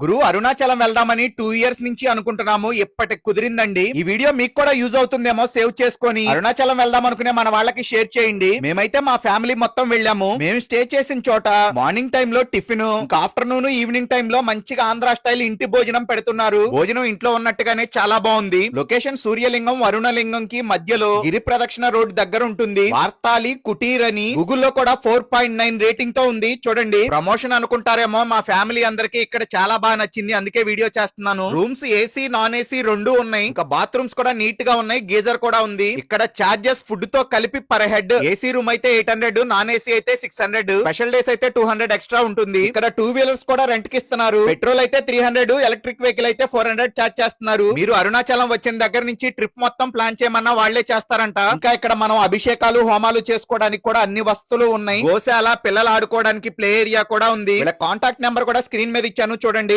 గురు అరుణాచలం వెళ్దామని two years నుంచి అనుకుంటున్నాము. ఇప్పటికి కుదిరిందండి? ఈ వీడియో మీకు కూడా యూజ్ అవుతుందేమో సేవ్ చేసుకొని అరుణాచలం వెళ్దాం అనుకునే మన వాళ్ళకి షేర్ చేయండి. మేమైతే మా ఫ్యామిలీ మొత్తం వెళ్ళాము. మేము స్టే చేసిన చోట మార్నింగ్ టైమ్లో టిఫిన్ ఆఫ్టర్నూన్ ఈవినింగ్ టైమ్లో మంచిగా ఆంధ్ర స్టైల్ ఇంటి భోజనం పెడుతున్నారు. భోజనం ఇంట్లో ఉన్నట్టుగానే చాలా బాగుంది. లొకేషన్ సూర్యలింగం వరుణలింగం కి మధ్యలో గిరి ప్రదక్షిణ రోడ్ దగ్గర ఉంటుంది. వార్తాలి కుటీర్ అని గూగుల్లో కూడా ఫోర్ పాయింట్ నైన్ రేటింగ్తో ఉంది. చూడండి. ప్రమోషన్ అనుకుంటారేమో మా ఫ్యామిలీ అందరికి. ఇక్కడ చాలా బాగా నచ్చింది. అందుకే వీడియో చేస్తున్నాను. రూమ్స్ ఏసీ నాన్ ఏసీ రెండు ఉన్నాయి. ఇంకా బాత్రూమ్స్ కూడా నీట్గా ఉన్నాయి. గీజర్ కూడా ఉంది. ఇక్కడ చార్జెస్ ఫుడ్తో కలిపి పర్ హెడ్. ఏసీ రూమ్ అయితే ఎయిట్ హండ్రెడ్ నాన్ ఏసీ అయితే సిక్స్ హండ్రెడ్. స్పెషల్ డేస్ అయితే టూ హండ్రెడ్ ఎక్స్ట్రా ఉంటుంది. ఇక్కడ టూ వీలర్స్ కూడా రెంట్కి ఇస్తున్నారు. పెట్రోల్ అయితే త్రీ హండ్రెడ్ ఎలక్ట్రిక్ వెహికల్ అయితే ఫోర్ హండ్రెడ్ చార్జ్ చేస్తున్నారు. మీరు అరుణాచలం వచ్చిన దగ్గర నుంచి ట్రిప్ మొత్తం ప్లాన్ చేయమన్నా వాళ్ళే చేస్తారంట. ఇంకా ఇక్కడ మనం అభిషేకాలు హోమాలు చేసుకోవడానికి కూడా అన్ని వస్తువులు ఉన్నాయి. గోశాల పిల్లలు ఆడుకోవడానికి ప్లే ఏరియా కూడా ఉంది. కాంటాక్ట్ నెంబర్ కూడా స్క్రీన్ మీద ఇచ్చాను. చూడండి.